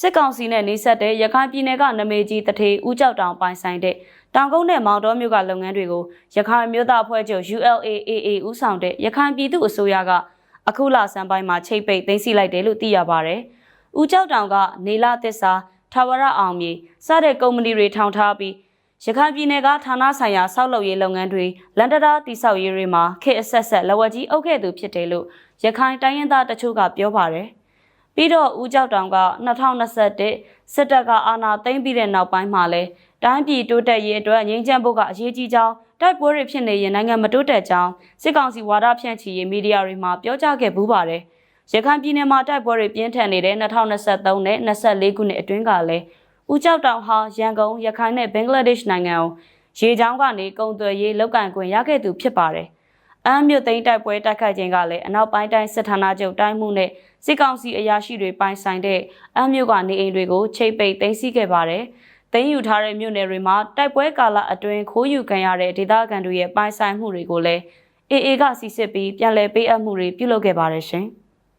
စစ်ကောင်စီနဲ့နှိစက်တဲ့ရခိုင်ပြည်နယ်ကနမေကြီးတထေဦးကြောက်တောင်ပိုင်ဆိုင်တဲ့တောင်ကုန်းနဲ့မောင်တော်မြို့ကလုပ်ငန်းတွေကိုရခိုင်မျိုးသားအဖွဲ့ချုပ် ULAAA ဦးဆောင်တဲ့ရခိုင်ပြည်သူအစိုးရကအခုလဆန်းပိုင်းမှာချိတ်ပိတ်သိမ်းဆီးလိုက်တယ်လို့သိရပါဗျ။ဦးကြောက်တောင်ကနေလာသစ္စာထာဝရအောင်မြေစတဲ့ကုမ္ပဏီတွေထောင်ထားပြီးရခိုင်ပြည်နယ်ကဌာနဆိုင်ရာဆောက်လုပ်ရေးလုပ်ငန်းတွေလန်တရာတိဆောက်ရေးတွေမှာခေတ်အဆက်ဆက်လက်ဝက်ကြီးအုပ်ခဲ့သူဖြစ်တယ်လို့ရခိုင်တိုင်းရင်းသားတချို့ကပြောပါတယ်။ ပြီးတော့ဦးကြောက်တောင်က2021စစ်တပ်ကအာဏာသိမ်းပြီးတဲ့နောက်ပိုင်းမှာလဲတိုင်းပြည်တိုးတက်ရေးအတွက်ငြိမ်းချမ်းဖို့ကအရေးကြီးကြောင်းတိုက်ပွဲတွေဖြစ်နေရင်နိုင်ငံမတိုးတက်ကြောင်းစစ်ကောင်စီဝါဒဖြန့်ချီရေးမီဒီယာတွေမှာပြောကြားခဲ့ပူးပါတယ်။ရခိုင်ပြည်နယ်မှာတိုက်ပွဲတွေပြင်းထန်နေတဲ့2023နဲ့24ခုနှစ်အတွင်းကလည်းဦးကြောက်တောင်ဟာရန်ကုန်ရခိုင်နဲ့ဘင်္ဂလားဒေ့ရှ်နိုင်ငံကိုရေချောင်းကနေကုန်သွယ်ရေးလောက်ကန်ခွင့်ရခဲ့သူဖြစ်ပါတယ်။ အမ်းမြို့သိမ်းတိုက်ပွဲတိုက်ခိုက်ခြင်းကလည်းအနောက်ပိုင်းတိုင်းစစ်ဌာနချုပ်တိုင်းမှုနဲ့စစ်ကောင်စီအရာရှိတွေပိုင်ဆိုင်တဲ့အမ်းမြို့ကနေအိမ်တွေကိုချိတ်ပိတ်သိမ်းဆည်းခဲ့ပါတယ်။သိမ်းယူထားတဲ့မြို့နယ်တွေမှာတိုက်ပွဲကာလအတွင်းခိုးယူခံရတဲ့ဒေသခံတွေရဲ့ပိုင်ဆိုင်မှုတွေကိုလည်း AA ကစီစစ်ပြီးပြန်လည်ပေးအပ်မှုတွေပြုလုပ်ခဲ့ပါတယ်ရှင်။